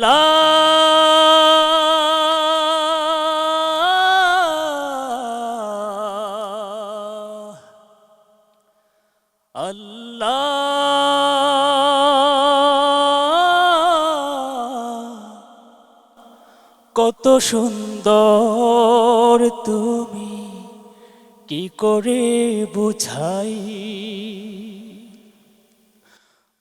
আল্লাহ। আল্লাহ। কত সুন্দর তুমি কি করে বুঝাই?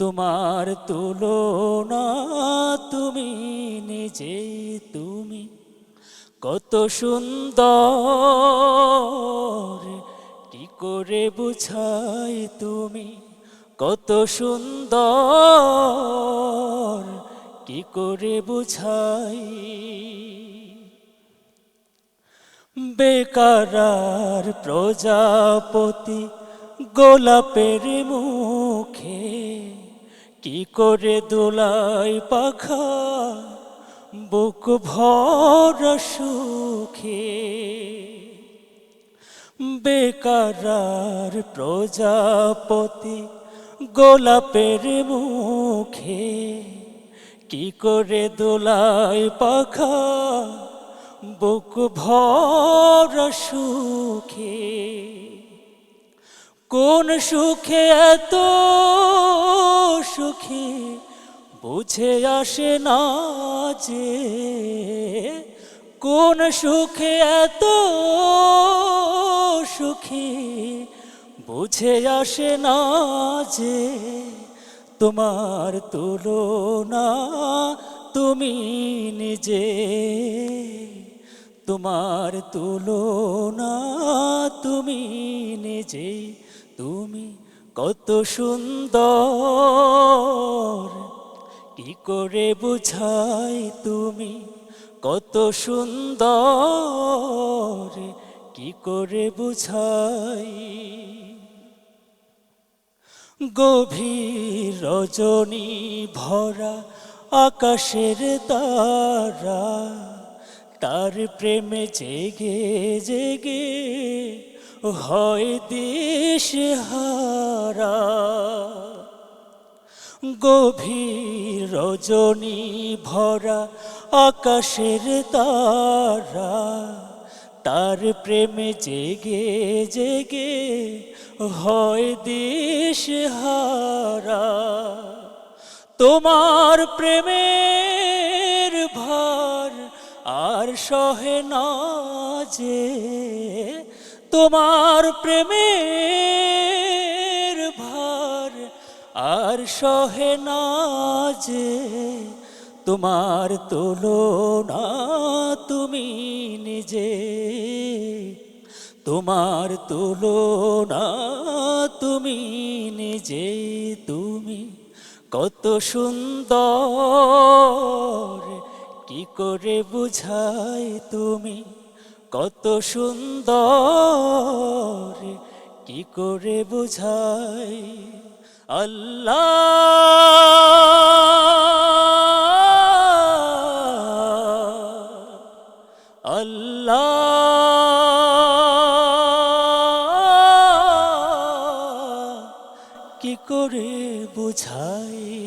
তোমার তুলনা তুমি নিজে, তুমি কত সুন্দর। কি করে বুঝাই তুমি? কত সুন্দর। কি করে বুঝাই? বেকারার প্রজাপতি গোলাপের মুখে কি করে দোলাই পাখা? বুক ভর সুখে। বেকার প্রজাপতি গোলাপের মুখে। কি করে দোলাই পাখা? বুক ভর সুখে। কোন সুখে এত সুখী, বুঝে আসে না যে কোন সুখে এত সুখী, বুঝে আসে না যে তোমার তুলনা তুমি নিজে। তোমার তুলনা তুমি নিজে তুমি কত সুন্দর। কি করে বুঝাই তুমি? কত সুন্দর। কি করে বুঝাই? গভীর রজনী ভরা আকাশের তারা। তার প্রেমে জেগে জেগে হয় দেশ হারা। গভীর রজনী ভরা আকাশের তারা। তার প্রেমে জেগে জেগে হয় দেশ হারা। তোমার প্রেমের ভার আর সহে না যে তোমার প্রেমের ভার আর সহে না যে তোমার তুলনা তুমি নিজে। তোমার তুলনা তুমি নিজে, তুমি কত সুন্দর, কি করে বুঝাই তুমি? কত সুন্দর কি করে বুঝাই? আল্লাহ আল্লাহ কি করে বুঝাই?